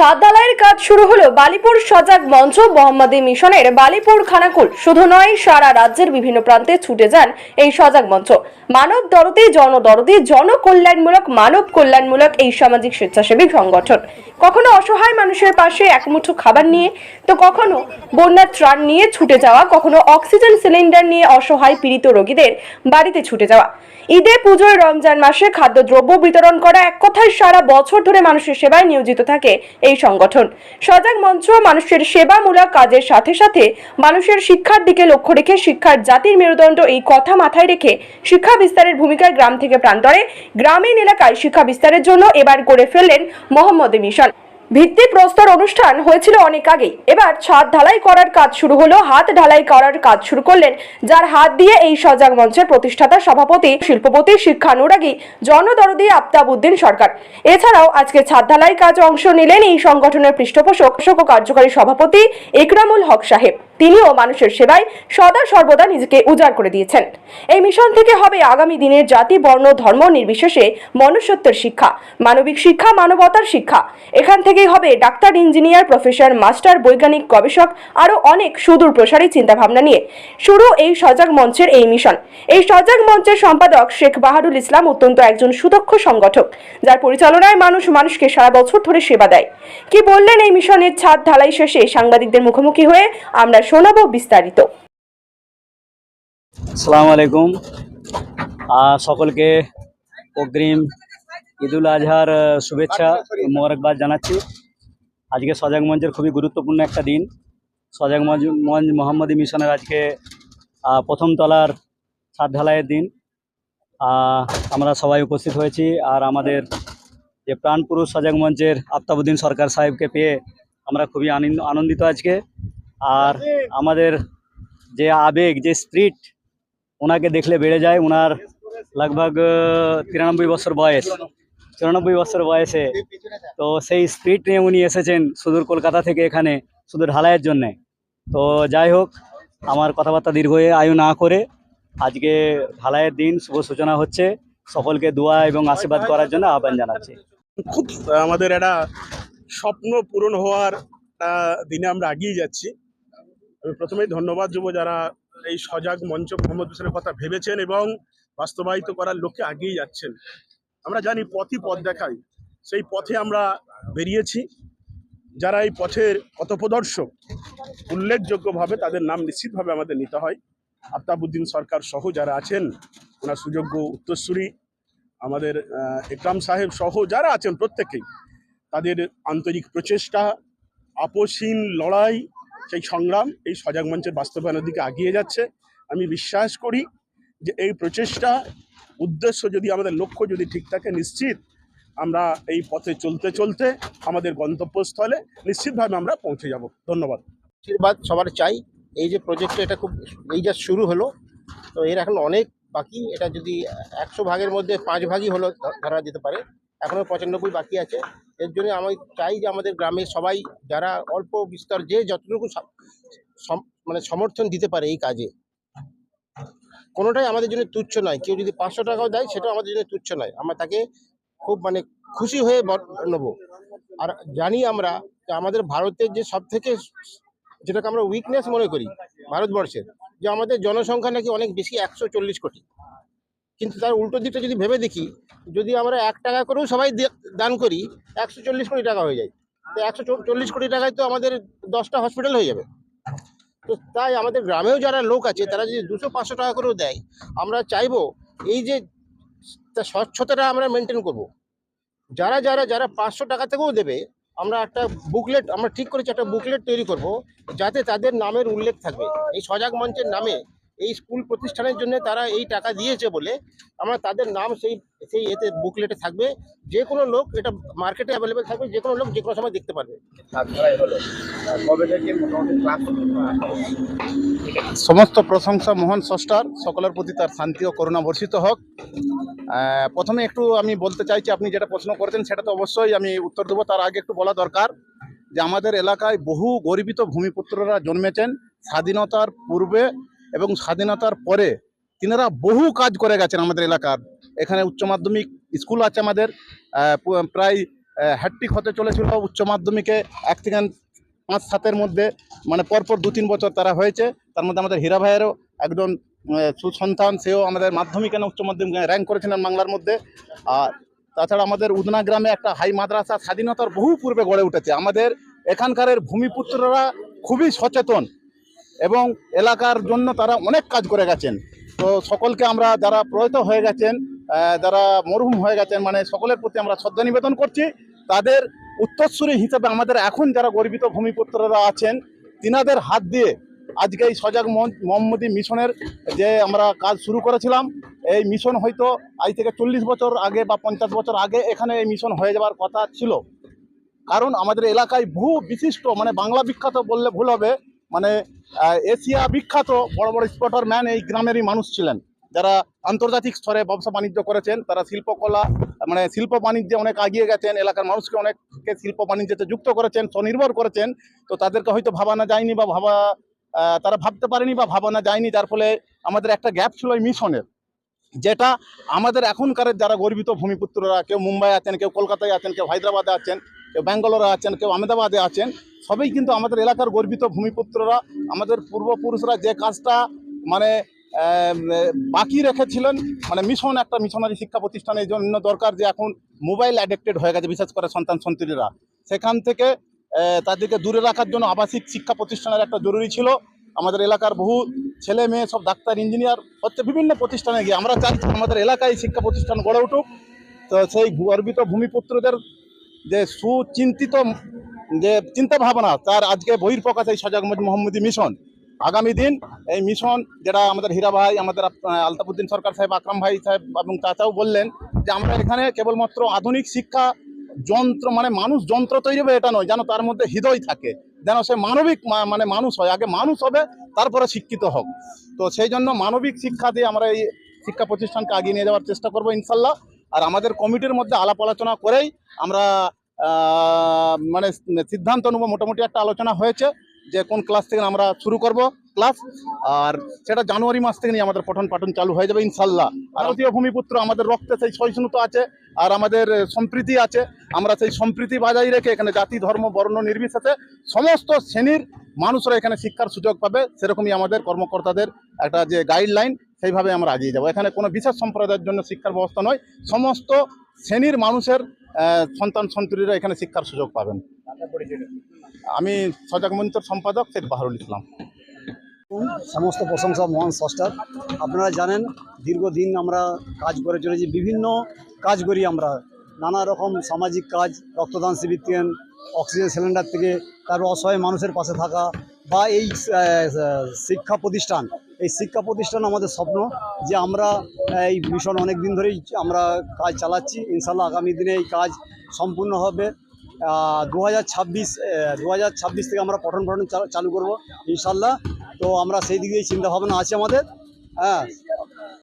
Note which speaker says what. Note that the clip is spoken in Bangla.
Speaker 1: ছাদ ঢালাইয়ের কাজ শুরু হলো বালিপুর সজাগ মঞ্চ মোহাম্মদী মিশনের বালিপুর খানাকুল। শুধু নয়, সারা রাজ্যের বিভিন্ন প্রান্তে ছুটে যান এই সজাগ মঞ্চ। মানব দরদি জনদরদি জনকল্যাণমূলক, মানব কল্যাণমূলক এই সামাজিক স্বেচ্ছাসেবী সংগঠন। কখনো অসহায় মানুষের পাশে এক মুঠো খাবার নিয়ে, তো কখনো বন্যার ত্রাণ নিয়ে ছুটে যাওয়া, কখনো অক্সিজেন সিলিন্ডার নিয়ে অসহায় পীড়িত রোগীদের বাড়িতে ছুটে যাওয়া। ঈদে পুজোয় রমজান মাসে খাদ্যদ্রব্য বিতরণ করা এক কথায় সারা বছর ধরে মানুষের সেবায় নিয়োজিত থাকে এই সংগঠন। সজাগ মঞ্চ মানুষের সেবামূলক কাজের সাথে সাথে মানুষের শিক্ষার দিকে লক্ষ্য রেখে শিক্ষার জাতির মেরুদণ্ড এই কথা মাথায় রেখে শিক্ষা বিস্তারের ভূমিকায় গ্রাম থেকে প্রান্তরে গ্রামীণ এলাকায় শিক্ষা বিস্তারের জন্য এবার করে ফেললেন মোহাম্মদ মিশন। ভিত্তি প্রস্তর অনুষ্ঠান হয়েছিল অনেক আগেই। এবার ছাদ ঢালাই করার কাজ শুরু হলো, হাত ঢালাই করার কাজ শুরু করলেন, যার হাত দিয়ে এই সজাগ মঞ্চের প্রতিষ্ঠাতা সভাপতি, শিল্পপতি, শিক্ষানুরাগী, জনদরদি আফতাবউদ্দিন সরকার। এছাড়াও আজকে ছাদ ঢালাই কাজ অংশ নিলেন এই সংগঠনের পৃষ্ঠপোষক ও কার্যকারী সভাপতি একরামুল হক সাহেব। তিনিও মানুষের সেবায় সদা সর্বদা নিজেকে উজাড় করে দিয়েছেন। এই মিশন থেকে হবে আগামী দিনের জাতি, বর্ণ, ধর্ম, নির্বিশেষে মনুষ্যত্বের শিক্ষা, মানবিক শিক্ষা, মানবতার শিক্ষা। এখান থেকেই হবে ডাক্তার, ইঞ্জিনিয়ার, প্রফেসর, মাস্টার, বৈজ্ঞানিক, গবেষক, আরও অনেক সুদূর প্রসারী চিন্তাভাবনা নিয়ে। শুরু এই সজাগ মঞ্চের এই মিশন। এই সজাগ মঞ্চের সম্পাদক শেখ বাহারুল ইসলাম অত্যন্ত একজন সুদক্ষ সংগঠক, যার পরিচালনায় মানুষ মানুষকে সারা বছর ধরে সেবা দেয়। কি বললেন এই মিশনের ছাদ ঢালাই শেষে সাংবাদিকদের মুখোমুখি হয়ে আমরা শোনাবো বিস্তারিত।
Speaker 2: আসসালামু আলাইকুম সকলকে অগ্রিম ঈদুল আজহার শুভেচ্ছা মোবারকবাদ জানাচ্ছি। আজকে সজাগ মঞ্চের খুবই গুরুত্বপূর্ণ একটা দিন। সজাগ মঞ্চ মোহাম্মদী মিশনের আজকে প্রথম তলার ছাদ ঢালাইয়ের দিন আমরা সবাই উপস্থিত হয়েছি আর আমাদের যে প্রাণপুরুষ সজাগ মঞ্চের আফতাবুদ্দিন সরকার সাহেবকে পেয়ে আমরা খুবই আনন্দ- আনন্দিত আজকে। আর আমাদের যে আবেগ, যে স্প্রিট ওনাকে দেখলে বেড়ে যায়। ওনার লগভগ তিরানব্বই বছর বয়স। চুরানব্বই বছর বয়সে তো সেই স্পিরিট নিয়ে উনি এসেছেন সুদূর কলকাতা থেকে এখানে শুধু ঢালাইয়ের জন্যে। তো যাই হোক, আমার কথাবার্তা দীর্ঘ আয়ু না করে আজকে ঢালাইয়ের দিন, শুভ সূচনা হচ্ছে। সকলকে দোয়া এবং আশীর্বাদ করার জন্য আহ্বান জানাচ্ছি।
Speaker 3: খুব, আমাদের একটা স্বপ্ন পূরণ হওয়ার দিনে আমরা এগিয়ে যাচ্ছি। আমি প্রথমেই ধন্যবাদ দেবো যারা এই সজাগ মঞ্চ মোহাম্মদ হোসেনের কথা ভেবেছেন এবং বাস্তবায়িত করার লক্ষ্যে এগিয়ে যাচ্ছেন। আমরা জানি পথই পথ দেখাই সেই পথে আমরা বেরিয়েছি। যারা এই পথের পথপ্রদর্শক, উল্লেখযোগ্যভাবে তাদের নাম নিশ্চিতভাবে আমাদের নিতে হয়। আফতাবুদ্দিন সরকার সহ যারা আছেন, ওনার সুযোগ্য উত্তরসূরি, আমাদের একরাম সাহেব সহ যারা আছেন প্রত্যেকেই, তাদের আন্তরিক প্রচেষ্টা, আপোষহীন লড়াই সেই সংগ্রাম, এই সজাগ মঞ্চের বাস্তবায়নের দিকে এগিয়ে যাচ্ছে। আমি বিশ্বাস করি যে এই প্রচেষ্টা, উদ্দেশ্য যদি আমাদের লক্ষ্য যদি ঠিক থাকে, নিশ্চিত আমরা এই পথে চলতে চলতে আমাদের গন্তব্যস্থলে নিশ্চিতভাবে আমরা পৌঁছে যাব। ধন্যবাদ।
Speaker 4: আশীর্বাদ সবার চাই। এই যে প্রজেক্টটা এটা খুব এই যা শুরু হলো। তো এর এখন অনেক বাকি। এটা যদি একশো ভাগের মধ্যে পাঁচ ভাগই হলো ধরা যেতে পারে। এখনও পঁচানব্বই বাকি আছে। এর জন্য আমি চাই যে আমাদের গ্রামের সবাই যারা অল্প বিস্তর যে যতটুকু মানে সমর্থন দিতে পারে এই কাজে। কোনোটাই আমাদের জন্য তুচ্ছ নয়। কেউ যদি পাঁচশো টাকাও দেয়, সেটাও আমাদের জন্য তুচ্ছ নয়। আমরা তাকে খুব মানে খুশি হয়ে নেব। আর জানি আমরা যে আমাদের ভারতের যে সব থেকে যেটাকে আমরা উইকনেস মনে করি, ভারতবর্ষের, যে আমাদের জনসংখ্যা নাকি অনেক বেশি, একশো চল্লিশ কোটি। কিন্তু তার উল্টো দিকটা যদি ভেবে দেখি, যদি আমরা এক টাকা করেও সবাই দান করি, একশো চল্লিশ কোটি টাকা হয়ে যায়। তো একশো চল্লিশ কোটি টাকায় তো আমাদের দশটা হসপিটাল হয়ে যাবে। তো তাই আমাদের গ্রামেও যারা লোক আছে, তারা যদি দুশো, পাঁচশো টাকা করেও দেয়, আমরা চাইব এই যে স্বচ্ছতাটা আমরা মেনটেন করব। যারা যারা যারা পাঁচশো টাকা থেকেও দেবে, আমরা একটা বুকলেট আমরা ঠিক করেছি, একটা বুকলেট তৈরি করব, যাতে তাদের নামের উল্লেখ থাকবে। এই সজাগ মঞ্চের নামে এই স্কুল প্রতিষ্ঠানের জন্য তারা এই টাকা দিয়েছে বলে আমরা তাদের নাম সেই সেই এতে বুকলেটে থাকবে। যে কোনো লোক এটা মার্কেটে অ্যাভেলেবেল থাকবে যে কোনো লোক যে কোনো সময় দেখতে পারবে।
Speaker 5: সমস্ত প্রশংসা মোহন ষষ্ঠার সকলের প্রতি তার শান্তি ও করুণা বর্ষিত হোক। প্রথমে একটু আমি বলতে চাইছি আপনি যেটা প্রশ্ন করেছেন সেটা তো অবশ্যই আমি উত্তর দেবো তার আগে একটু বলা দরকার যে আমাদের এলাকায় বহু গরিবিত ভূমিপুত্ররা জন্মেছেন। স্বাধীনতার পূর্বে এবং স্বাধীনতার পরে তিনারা বহু কাজ করে গেছেন আমাদের এলাকার। এখানে উচ্চ মাধ্যমিক স্কুল আছে আমাদের প্রায় হ্যাট্রিক হতে চলেছিল উচ্চ মাধ্যমিকে, এক থেকে পাঁচ সাতের মধ্যে মানে পরপর দু তিন বছর তারা হয়েছে। তার মধ্যে আমাদের হীরা ভাইয়েরও একজন সুসন্তান, সেও আমাদের মাধ্যমিক না উচ্চ মাধ্যমিক র্যাঙ্ক করেছিলেন বাংলার মধ্যে। আর তাছাড়া আমাদের উদনা গ্রামে একটা হাই মাদ্রাসা স্বাধীনতার বহু পূর্বে গড়ে উঠেছে। আমাদের এখানকারের ভূমিপুত্ররা খুবই সচেতন। এবং এলাকার জন্য তারা অনেক কাজ করে গেছেন। তো সকলকে আমরা যারা প্রয়ত হয়ে গেছেন যারা মরহুম হয়ে গেছেন মানে সকলের প্রতি আমরা শ্রদ্ধা নিবেদন করছি। তাদের উত্তরসূরি হিসাবে আমাদের এখন যারা গর্বিত ভূমিপুত্ররা আছেন, তিনাদের হাত দিয়ে আজকে এই সজাগ মোহাম্মদী মিশনের যে আমরা কাজ শুরু করেছিলাম, এই মিশন হয়তো আজ থেকে চল্লিশ বছর আগে বা পঞ্চাশ বছর আগে এখানে এই মিশন হয়ে যাওয়ার কথা ছিল। কারণ আমাদের এলাকায় বহু বিশিষ্ট মানে বাংলা বিখ্যাত বললে ভুল হবে মানে এশিয়া বিখ্যাত বড় বড় স্পটার ম্যান এই গ্রামেরই মানুষ ছিলেন। যারা আন্তর্জাতিক স্তরে ব্যবসা বাণিজ্য করেছেন, তারা শিল্পকলা মানে শিল্প বাণিজ্যে অনেক এগিয়ে গেছেন, এলাকার মানুষকে অনেককে শিল্প বাণিজ্যতে যুক্ত করেছেন, স্বনির্ভর করেছেন। তো তাদেরকে হয়তো ভাবানো যায়নি বা ভাবা তারা ভাবতে পারেনি বা ভাবানো যায়নি, যার ফলে আমাদের একটা গ্যাপ ছিল এই মিশনের। যেটা আমাদের এখনকার যারা গর্বিত ভূমিপুত্ররা, কেউ মুম্বাই আছেন, কেউ কলকাতায় আছেন, কেউ হায়দ্রাবাদে আছেন কেউ ব্যাঙ্গালোরে আছেন, কেউ আহমেদাবাদে আছেন, সবই কিন্তু আমাদের এলাকার গর্বিত ভূমিপুত্ররা। আমাদের পূর্বপুরুষরা যে কাজটা মানে বাকি রেখেছিলেন মানে মিশন একটা মিশনারি শিক্ষা প্রতিষ্ঠানের জন্য দরকার যে এখন মোবাইল অ্যাডিক্টেড হয়ে গেছে, বিশেষ করে সন্তান সন্তানীরা সেখান থেকে তাদেরকে দূরে রাখার জন্য আবাসিক শিক্ষা প্রতিষ্ঠানের একটা জরুরি ছিল। আমাদের এলাকার বহু ছেলে মেয়ে, সব ডাক্তার, ইঞ্জিনিয়ার, হচ্ছে বিভিন্ন প্রতিষ্ঠানে গিয়ে। আমরা চাইছি আমাদের এলাকায় শিক্ষা প্রতিষ্ঠান গড়ে উঠুক। তো সেই গর্বিত ভূমিপুত্রদের যে সুচিন্তিত, যে চিন্তা ভাবনা, তার আজকে বহির্প্রকাশ এই সজাগ মোহাম্মদী মিশন। আগামী দিন এই মিশন যেটা আমাদের হীরা ভাই, আমাদের আলতাফুদ্দিন সরকার সাহেব, আকরাম ভাই সাহেব এবং চাচাও বললেন যে আমরা এখানে কেবলমাত্র আধুনিক শিক্ষা যন্ত্র মানে মানুষ যন্ত্র তৈরি হবে এটা নয়, যেন তার মধ্যে হৃদয় থাকে, যেন সে মানবিক মানে মানুষ হয়। আগে মানুষ হবে, তারপরে শিক্ষিত হোক তো সেই জন্য মানবিক শিক্ষা দিয়ে আমরা এই শিক্ষা প্রতিষ্ঠানকে আগিয়ে নিয়ে যাওয়ার চেষ্টা করব ইনশাল্লাহ। আর আমাদের কমিটির মধ্যে আলাপ আলোচনা করেই আমরা মানে সিদ্ধান্ত নেব। মোটামুটি একটা আলোচনা হয়েছে যে কোন ক্লাস থেকে আমরা শুরু করব ক্লাস। আর সেটা জানুয়ারি মাস থেকে নিয়ে আমাদের পঠন পাঠন চালু হয়ে যাবে ইনশাল্লাহ। ভারতীয় ভূমিপুত্র আমাদের রক্তে সেই সহিষ্ণুতা আছে আর আমাদের সম্প্রীতি আছে। আমরা সেই সম্প্রীতি বজায় রেখে এখানে জাতি ধর্ম বর্ণ নির্বিশেষে সমস্ত শ্রেণির মানুষরা এখানে শিক্ষার সুযোগ পাবে। সেরকমই আমাদের কর্মকর্তাদের একটা যে গাইডলাইন সেইভাবে আমরা এগিয়ে যাব। এখানে কোনো বিশেষ সম্প্রদায়ের জন্য শিক্ষার ব্যবস্থা নয়। সমস্ত শ্রেণির মানুষের সন্তান সন্ততিরা এখানে শিক্ষার সুযোগ পাবেন। আমি সজাগ মঞ্চের সম্পাদক শেখ বাহারুল ইসলাম।
Speaker 6: সমস্ত প্রশংসা মহান স্রষ্টার। আপনারা জানেন, দীর্ঘদিন আমরা কাজ করে চলেছি। বিভিন্ন কাজ করি আমরা। নানা রকম সামাজিক কাজ, রক্তদান শিবির থেকে, অক্সিজেন সিলিন্ডার থেকে, তারপর অসহায় মানুষের পাশে থাকা বা এই শিক্ষা প্রতিষ্ঠান, এই শিক্ষা প্রতিষ্ঠান আমাদের স্বপ্ন যে আমরা এই মিশন অনেক দিন ধরেই আমরা কাজ চালাচ্ছি। ইনশাল্লাহ আগামী দিনে এই কাজ সম্পূর্ণ হবে। দু হাজার ছাব্বিশ দু হাজার ছাব্বিশ থেকে আমরা পঠন পঠন চালু করব ইনশাল্লাহ তো আমরা সেই দিকেই দিয়েই চিন্তাভাবনা আছে আমাদের। হ্যাঁ